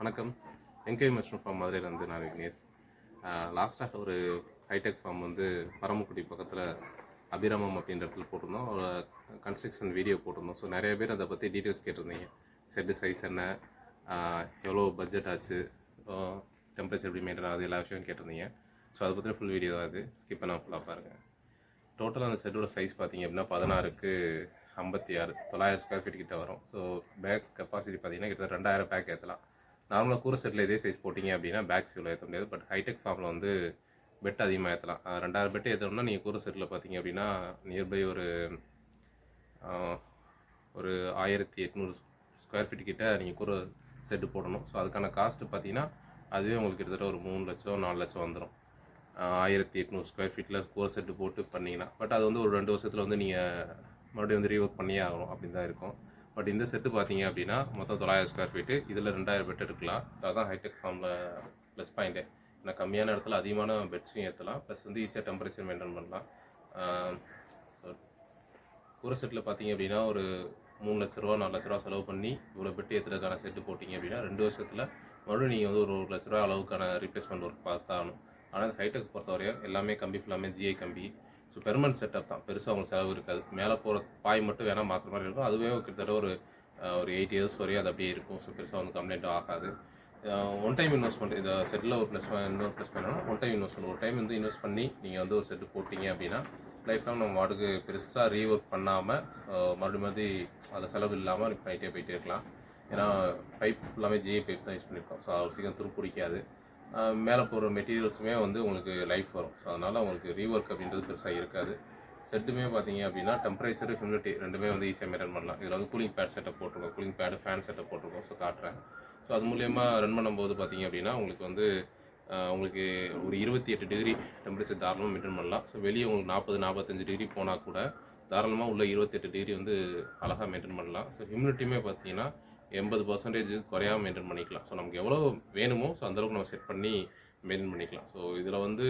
வணக்கம். என்கே mushroom form மதுரையிலேருந்து நான் விக்னேஷ். லாஸ்ட்டாக ஒரு ஹைடெக் ஃபார்ம் வந்து பரமக்குடி பக்கத்தில் அபிராமம் அப்படின்ற இடத்துல போட்டிருந்தோம். ஒரு கன்ஸ்ட்ரக்ஷன் வீடியோ போட்டிருந்தோம். ஸோ நிறைய பேர் அதை பற்றி டீட்டெயில்ஸ் கேட்டிருந்தீங்க. செட்டு சைஸ் என்ன? எவ்வளோ பட்ஜெட் ஆச்சு? டெம்பரேச்சர் எப்படி மெயின்டைன் ஆகுது? எல்லா விஷயம் கேட்டிருந்தீங்க. ஸோ அதை பற்றின ஃபுல் வீடியோ தான் அது ஸ்கிப் பண்ணால் ஃபுல்லாக பாருங்கள் டோட்டலாக அந்த செட்டோட சைஸ் பார்த்தீங்க அப்படின்னா பதினாறுக்கு ஐம்பத்தி ஆறு. தொள்ளாயிரம் ஸ்கொயர் ஃபீட் கிட்ட வரும். ஸோ பேக் கெப்பாசிட்டி பார்த்தீங்கன்னா கிட்டத்தட்ட ரெண்டாயிரம் பேக் ஏற்றலாம். நார்மலாக கூரை செட்டில் இதே சைஸ் போட்டிங்க அப்படின்னா பேக்ஸ் இவ்வளோ ஏற்ற முடியாது. பட் ஹைடெக் ஃபார்மில் வந்து பெட் அதிகமாக ஏற்றலாம் ரெண்டாயிரம் பெட் ஏற்றணும்னா நீங்கள் கூரை செட்டில் பார்த்தீங்க அப்படின்னா நியர்பை ஒரு ஒரு ஆயிரத்தி எட்நூறு ஸ்கொயர் ஃபீட் கிட்ட நீங்கள் கூரை செட்டு போடணும். ஸோ அதுக்கான காஸ்ட்டு பார்த்தீங்கன்னா அதுவே உங்களுக்கு கிட்டத்தட்ட ஒரு மூணு லட்சம் நாலு லட்சம் வந்துடும் ஆயிரத்தி எட்நூறு ஸ்கொயர் ஃபீட்டில் கூரை செட்டு போட்டு பண்ணிங்கன்னா. பட் அது வந்து ஒரு ரெண்டு வருஷத்தில் வந்து நீங்கள் மறுபடியும் வந்து ரீஒர்க் பண்ணியே ஆகணும் அப்படின்னு தான் இருக்கும். பட் இந்த செட்டு பார்த்தீங்க அப்படின்னா மொத்தம் தொள்ளாயிரம் ஸ்கொயர் ஃபீட்டு இதில் ரெண்டாயிரம் பெட் எடுக்கலாம். அதான் ஹைடெக் ஃபார்மில் ப்ளஸ் பாயிண்ட்டு ஏன்னா கம்மியான இடத்துல அதிகமான பெட்ஸையும் ஏற்றலாம் ப்ளஸ் வந்து ஈஸியாக டெம்பரேச்சர் மெயின்டைன் பண்ணலாம். ஸோ ஒரு செட்டில் பார்த்தீங்க அப்படின்னா ஒரு மூணு லட்ச ரூபா நாலு லட்ச ரூபா செலவு பண்ணி இவ்வளோ பெட்டு ஏற்றுறதுக்கான செட்டு போட்டிங்க அப்படின்னா ரெண்டு வருஷத்தில் மறுபடியும் நீங்கள் வந்து ஒரு ஒரு லட்ச ரூபா அளவுக்கான ரீப்ளேஸ்மெண்ட் ஒர்க் பார்த்தாலும் ஆனால் ஹைடெக் பொறுத்தவரையும் எல்லாமே கம்பி ஃபுல்லாமே ஜிஐ கம்பி. ஸோ பெர்மனன்ட் செட்டப் தான். பெருசாக அவங்களுக்கு செலவு இருக்காது. மேலே போகிற பாய் மட்டும் வேணால் மாற்ற மாதிரி இருக்கும். அதுவே கிட்டத்தட்ட ஒரு ஒரு எயிட் இயர்ஸ் வரையும் அது அப்படியே இருக்கும். ஸோ பெருசாக வந்து கம்ப்ளைண்ட்டும் ஆகாது. ஒன் டைம் இன்வெஸ்ட்மெண்ட் இந்த செட்டில் ஒரு ப்ளஸ் இன்னொரு ப்ளஸ் பண்ணணும் ஒன் டைம் இன்வெஸ்ட்மெண்ட் ஒரு டைம் வந்து இன்வெஸ்ட் பண்ணி நீங்கள் வந்து ஒரு செட்டு போட்டிங்க அப்படின்னா லைஃப் டைம் நம்ம வாட்டுக்கு பெருசாக ரீஒர்க் பண்ணாமல் மறுபடியும் மாதிரி அதில் செலவு இல்லாமல் பண்ணிகிட்டே போயிட்டே இருக்கலாம். ஏன்னா பைப் ஃபுல்லாமே ஜிஏ பைப் தான் யூஸ் பண்ணியிருக்கோம் ஸோ அவ்வளோ சீக்கிரம் துரு பிடிக்காது. மேலே போகிற மெட்டீரியல்ஸுமே வந்து உங்களுக்கு லைஃப் வரும். ஸோ அதனால் உங்களுக்கு ரீஒர்க் அப்படின்றது பெருசாக இருக்காது. செட்டுமே பார்த்தீங்க அப்படின்னா டெம்பரேச்சர் ஹியூமிடிட்டி ரெண்டுமே வந்து ஈஸியாக மெயின்டைன் பண்ணலாம். இதில் வந்து கூலிங் பேட் செட்டப் போட்டிருக்கோம். கூலிங் பேடு ஃபேன் செட்டப் போட்டிருக்கோம். ஸோ காட்டுறேன். ஸோ அது மூலயமா ரன் பண்ணும்போது பார்த்தீங்க அப்படின்னா உங்களுக்கு வந்து உங்களுக்கு ஒரு இருபத்தி எட்டு டிகிரி டெம்பரேச்சர் தாராளமாக மெயின்டைன் பண்ணலாம். ஸோ வெளியே உங்களுக்கு நாற்பது நாற்பத்தஞ்சு டிகிரி போனால் கூட தாராளமாக உள்ள இருபத்தெட்டு டிகிரி வந்து அழகாக மெயின்டைன் பண்ணலாம். ஸோ ஹியூமிடிட்டியுமே பார்த்தீங்கன்னா எண்பது பர்சன்டேஜ் குறையாமல் மெயின்டைன் பண்ணிக்கலாம். ஸோ நமக்கு எவ்வளோ வேணுமோ ஸோ அந்தளவுக்கு நம்ம செட் பண்ணி மெயின்டைன் பண்ணிக்கலாம். ஸோ இதில் வந்து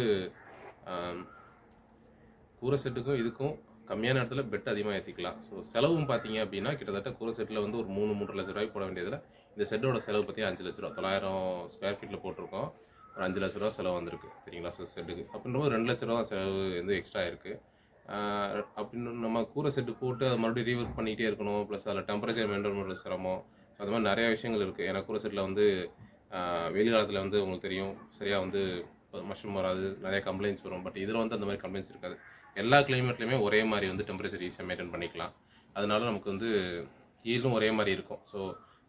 கூரை செட்டுக்கும் இதுக்கும் கம்மியான இடத்துல பெட் அதிகமாக ஏற்றிக்கலாம் ஸோ செலவும் பார்த்தீங்க அப்படின்னா கிட்டத்தட்ட கூரை செட்டில் வந்து ஒரு மூணு மூன்று லட்ச ரூபாய் போட வேண்டியதில் இந்த செட்டோட செலவு பற்றி அஞ்சு லட்ச ரூபா தொள்ளாயிரம் ஸ்கொயர் ஃபீட்டில் போட்டிருக்கோம். ஒரு அஞ்சு லட்ச ரூபா செலவு வந்திருக்கு சரிங்களா? ஸோ செட்டுக்கு. அப்படின்றபோது ரெண்டு லட்ச ரூபா தான் செலவு வந்து எக்ஸ்ட்ரா இருக்குது அப்படின்னு நம்ம கூரை செட்டு போட்டு அதை மறுபடியும் ரீஒர்க் பண்ணிகிட்டே இருக்கணும் ப்ளஸ் அதில் டெம்பரேச்சர் மெயின்டைன் பண்ணுறது சிரமம். ஸோ அது மாதிரி நிறையா விஷயங்கள் இருக்குது எனக்கு கூரை செட்டில் வந்து வெயில் காலத்தில் வந்து உங்களுக்கு தெரியும் சரியாக வந்து மஷ்ரூம் வராது நிறைய கம்ப்ளைண்ட்ஸ் வரும். பட் இதில் வந்து அந்த மாதிரி கம்ப்ளைண்ட்ஸ் இருக்காது. எல்லா கிளைமேட்லையுமே ஒரே மாதிரி வந்து டெம்பரேச்சர் ஈஸியாக மெயின்டைன் பண்ணிக்கலாம். அதனால நமக்கு வந்து ஈலும் ஒரே மாதிரி இருக்கும். ஸோ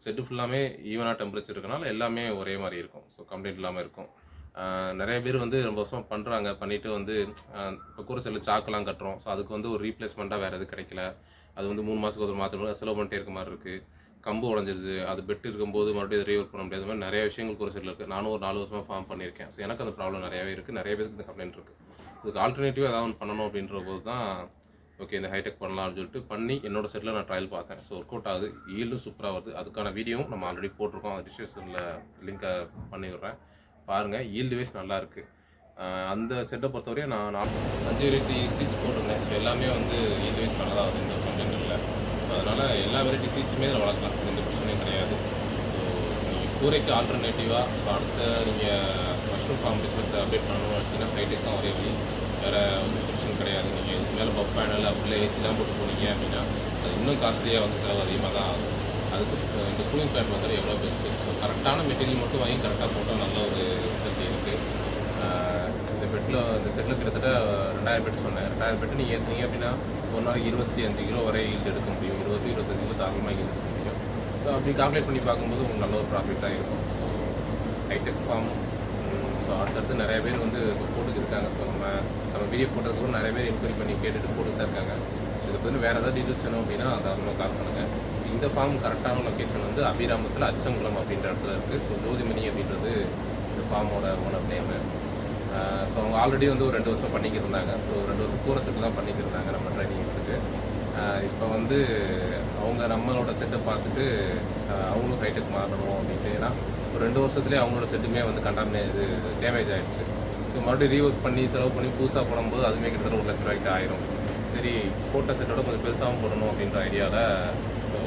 செட்டு ஃபுல்லாமே ஈவனாக டெம்பரேச்சர் இருக்கனால எல்லாமே ஒரே மாதிரி இருக்கும். ஸோ கம்ப்ளைண்ட் இல்லாமல் இருக்கும். நிறைய பேர் வந்து ரொம்ப வருஷம் பண்ணுறாங்க பண்ணிவிட்டு வந்து இப்போ கூரை செல்லு சாக்கெல்லாம் கட்டுறோம். ஸோ அதுக்கு வந்து ஒரு ரீப்ளேஸ்மெண்ட்டாக வேறு எதுவும் கிடைக்கல. அது வந்து மூணு மாதத்துக்கு ஒரு மாற்ற செலவு பண்ணிட்டே இருக்க மாதிரி இருக்குது கம்பு உடஞ்சிருது. அது பெட் இருக்கும்போது மறுபடியும் ரீஒர்க் பண்ண முடியாது. மாதிரி நிறைய விஷயங்கள் ஒரு செல்லில் இருக்குது நானும் ஒரு நாலு வருஷமாக ஃபார்ம் பண்ணியிருக்கேன். ஸோ எனக்கு அந்த ப்ராப்ளம் நிறையவே இருக்குது நிறைய பேருக்கு இந்த கம்ப்ளைண்ட் இருக்குது இதுக்கு ஆல்டர்னேட்டிவ் ஏதாவது ஒன்று பண்ணணும் அப்படின்ற போது தான் ஓகே இந்த ஹைடெக் பண்ணலாம்னு சொல்லிட்டு பண்ணி என்னோட செட்டில் நான் ட்ரையல் பார்த்தேன். ஸோ ஒர்க் அவுட் ஆகுது. ஈல்டும் சூப்பராக வருது. அதுக்கான வீடியோவும் நம்ம ஆல்ரெடி போட்டிருக்கோம். அது டிஸ்கிரிப்ஷனில் லிங்க்கை பண்ணி விட்றேன். பாருங்கள் ஈல்டு வைஸ் நல்லாயிருக்கு அந்த செட்டை பொறுத்தவரையும் நான் நாலு அஞ்சு ரேட்டு சீட்ஸ் போட்டிருந்தேன். ஸோ எல்லாமே வந்து ஈல்டு வைஸ் நல்லா தான் வருது இந்த கண்டென்ட் இல்லை ஸோ அதனால் எல்லா வெரைட்டி சீட்ஸுமே இதில் வளர்க்கலாம். எந்த பிரச்சனையும் கிடையாது. ஸோ நீங்கள் கூரைக்கு ஆல்டர்னேட்டிவாக இப்போ அடுத்த நீங்கள் மஷ்ரூம் ஃபார்ம் பிஸ்னஸ் அப்டேட் பண்ணணும் வச்சிங்கன்னா ஹைடெக் தான் ஒரே வழி வேறு ஒன்றும் பிரச்சனை கிடையாது. நீங்கள் இதுக்கு மேலே பப் பேனல் அப்படியே ஏசிலாம் போட்டு போனீங்க அப்படின்னா அது இன்னும் காஸ்ட்லியாக வந்து செலவு அதிகமாக தான் ஆகும். அதுக்கு இந்த கூலிங் ஃபேன் வந்து எவ்வளோ பெஸ்ட்டு ஸோ கரெக்டான மெட்டீரியல் மட்டும் வாங்கி கரெக்டாக போட்டால் நல்ல ஒரு பெட்டில் இந்த செட்டில் கிட்டத்தட்ட ரெண்டாயிரம் பெட் சொன்னேன். ரெண்டாயிரம் பெட்டு நீங்கள் ஏற்றுனீங்க அப்படின்னா ஒரு நாளைக்கு இருபத்தி அஞ்சு கிலோ வரை ஈல்டு எடுக்க முடியும். இருபது இருபத்தஞ்சு கிலோ தாராளமாக ஈல்டு எடுக்க முடியும். ஸோ அப்படி கால்குலேட் பண்ணி பார்க்கும்போது உங்களுக்கு நல்ல ஒரு ப்ராஃபிட்டாக இருக்கும். ஹைடெக் ஃபார்ம் ஸோ அடுத்தடுத்து நிறைய பேர் வந்து போட்டுக்கு இருக்காங்க ஸோ நம்ம நம்ம வீடியோ போட்டதுக்கு நிறைய பேர் என்கொயரி பண்ணி கேட்டுட்டு போட்டுட்டு தான் இருக்காங்க. இதுக்கு வந்து வேறு ஏதாவது டீட்டெயில்ஸ் வேணும் அப்படின்னா தாராளமாக கால் பண்ணுங்கள் இந்த ஃபார்ம் கரெக்டான லொக்கேஷன் வந்து அபிராமத்தில் அச்சங்குளம் அப்படின்ற இடத்துல இருக்குது ஸோ ஜோதிமணி அப்படின்றது இந்த ஃபார்மோட ஓனர் நேமு ஸோ அவங்க ஆல்ரெடி வந்து ஒரு ரெண்டு வருஷம் பண்ணிக்கிட்டு இருந்தாங்க. ஸோ ரெண்டு வருஷம் கூரை செட்டு தான் பண்ணிக்கிட்டு இருந்தாங்க நம்ம ட்ரைனிங் எடுத்துட்டு. இப்போ வந்து அவங்க நம்மளோட செட்டை பார்த்துட்டு அவங்களும் ஹைடெக் மாறணும் அப்படின்ட்டு. ஏன்னா ஒரு ரெண்டு வருஷத்துலேயே அவங்களோட செட்டுமே வந்து கண்டாமினே இது டேமேஜ் ஆகிடுச்சு ஸோ மறுபடியும் ரீஒர்க் பண்ணி செலவு பண்ணி புதுசாக போடும்போது அதுவுமே கிட்டத்தட்ட ஒரு லட்ச ரூபாய்க்கு ஆயிரும். சரி போட்ட செட்டோட கொஞ்சம் பெருசாகவும் போடணும் அப்படின்ற ஐடியாவில் ஸோ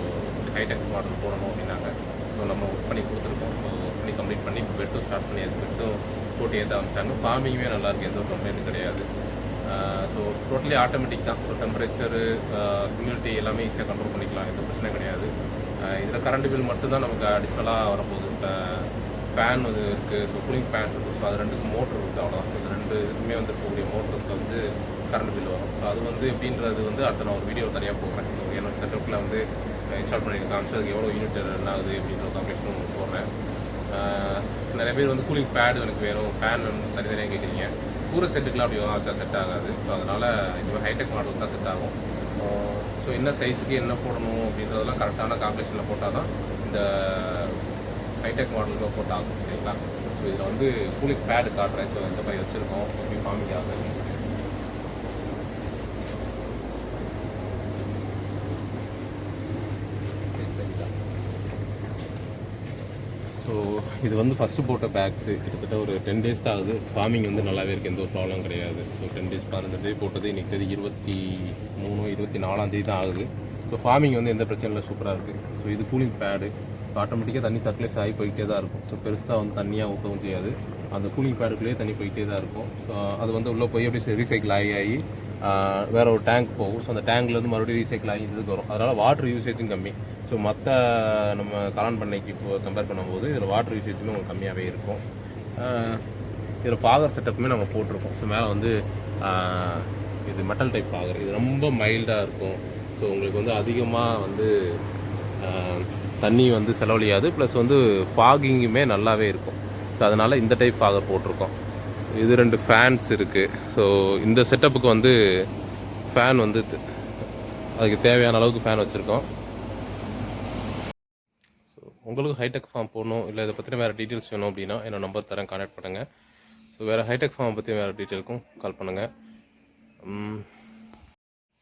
ஹைடெக் மாடல் போடணும் அப்படின்னாங்க. ஸோ நம்ம ஒர்க் பண்ணி கொடுத்துருக்கோம். ஸோ ஒர்க் பண்ணி கம்ப்ளீட் பண்ணி பெட்டும் ஸ்டார்ட் பண்ணியாச்சு பெட்டும் போட்டு ஏற்ற ஆரம்பிச்சாங்க. ஃபார்மிங்குமே நல்லாயிருக்கு எந்த ஒரு கம்ப்ளைண்ட்டும் கிடையாது. ஸோ டோட்டலி ஆட்டோமேட்டிக் தான். ஸோ டெம்பரேச்சரு ஹியூமிடிட்டி எல்லாமே ஈஸியாக கண்ட்ரோல் பண்ணிக்கலாம். எந்த பிரச்சனையும் கிடையாது. இதில் கரண்ட் பில் மட்டும்தான் நமக்கு அடிஷ்னலாக வரப்போகுது. ஃபேன் வந்து இருக்குது ஸோ கூலிங் ஃபேன் இருக்குது ஸோ அது ரெண்டுக்கு மோட்ரு இருக்குது அவ்வளோதான் இது ரெண்டு இதுக்குமே வந்து இருக்கக்கூடிய மோட்டர்ஸ் வந்து கரண்ட் பில் வரும். ஸோ அது வந்து எப்படின்றது வந்து அடுத்த நான் ஒரு வீடியோ தனியாக போகிறேன் ஸோ என்னோட செட்டப்பில் வந்து இன்ஸ்டால் பண்ணி காமிச்சு அதுக்கு எவ்வளோ யூனிட் என்ன ஆகுது அப்படின்ற காமிஷனும் நிறைய பேர் வந்து கூலிங் பேடு எனக்கு வேணும். ஃபேன் வேணும் தனித்தனியாக கேட்குறீங்க கூரை செட்டுக்கெலாம் அப்படி வச்சா செட் ஆகாது. ஸோ அதனால் இதுவே மாதிரி ஹைடெக் மாடல் தான் செட் ஆகும். ஸோ என்ன சைஸுக்கு என்ன போடணும் அப்படின்றதெல்லாம் கரெக்டான காம்பினேஷனில் போட்டால் தான் இந்த ஹைடெக் மாடலுக்கு போட்டாகும் சரிங்களா? ஸோ இதில் வந்து கூலிங் பேடு காட்டுறேன். ஸோ இந்த மாதிரி வச்சுருக்கோம். எப்படி ஃபார்மிங் ஆகுது அப்படின்னு சொல்லி ஸோ இது வந்து ஃபஸ்ட்டு போட்ட பேக்ஸு கிட்டத்தட்ட ஒரு டென் டேஸ் தான் ஆகுது. ஃபார்மிங் வந்து நல்லாவே இருக்குது எந்த ஒரு ப்ராப்ளம் கிடையாது. ஸோ டென் டேஸ் பதினஞ்சு டே போட்டது இன்றைக்கி தேதி இருபத்தி மூணு இருபத்தி நாலாந்தேதி தான் ஆகுது. ஸோ ஃபார்மிங் வந்து எந்த பிரச்சனையும் இல்லை. சூப்பராக இருக்குது ஸோ இது கூலிங் பேடு ஆட்டோமேட்டிக்காக தண்ணி சர்க்குலேஸ் ஆகி போயிட்டே தான் இருக்கும். ஸோ பெருசாக வந்து தண்ணியாக ஊற்றவும் செய்யாது. அந்த கூலிங் பேடுக்குள்ளேயே தண்ணி போயிட்டே தான் இருக்கும். ஸோ அது வந்து உள்ளே போய் அப்படியே ரீசைக்கிள் ஆகி ஆகி வேற ஒரு டேங்க் போகும். ஸோ அந்த டேங்க்லேருந்து மறுபடியும் ரீசைக்கிள் ஆகி இதுக்கு வரும். அதனால் வாட்டர் யூசேஜும் கம்மி. ஸோ மற்ற நம்ம கலான் பண்ணைக்கு இப்போ கம்பேர் பண்ணும்போது இதில் வாட்டர் யூசேஜுமே உங்களுக்கு கம்மியாகவே இருக்கும். இதில் ஃபாகர் செட்டப்புமே நம்ம போட்டிருக்கோம். ஸோ மேலே வந்து இது மெட்டல் டைப் ஃபாகர் இது ரொம்ப மைல்டாக இருக்கும். ஸோ உங்களுக்கு வந்து அதிகமாக வந்து தண்ணி வந்து செலவழியாது. ப்ளஸ் வந்து ஃபாகிங்குமே நல்லாவே இருக்கும். ஸோ அதனால் இந்த டைப் ஃபாகர் போட்டிருக்கோம். இது ரெண்டு ஃபேன்ஸ் இருக்குது ஸோ இந்த செட்டப்புக்கு வந்து ஃபேன் வந்து அதுக்கு தேவையான அளவுக்கு ஃபேன் வச்சுருக்கோம். ஸோ உங்களுக்கு ஹைடெக் ஃபார்ம் போடணும் இல்லை இதை பற்றின வேறு டீட்டெயில்ஸ் வேணும் அப்படின்னா என்னோட நம்பர் தரேன் கான்டாக்ட் பண்ணுங்கள் ஸோ வேறு ஹைடெக் ஃபார்ம் பற்றி வேறு டீட்டெயிலுக்கும் கால் பண்ணுங்கள்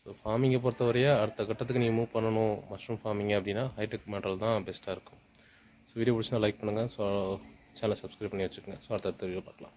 ஸோ ஃபார்மிங்கை பொறுத்தவரையே அடுத்த கட்டத்துக்கு நீங்கள் மூவ் பண்ணணும் மஷ்ரூம் ஃபார்மிங் அப்படின்னா ஹைடெக் மாடல் தான் பெஸ்ட்டாக இருக்கும். ஸோ வீடியோ பிடிச்சினா லைக் பண்ணுங்கள் ஸோ சேனலை சப்ஸ்கிரைப் பண்ணி வச்சுக்கோங்க. ஸோ அடுத்த அடுத்த வீடியோ பார்க்கலாம்.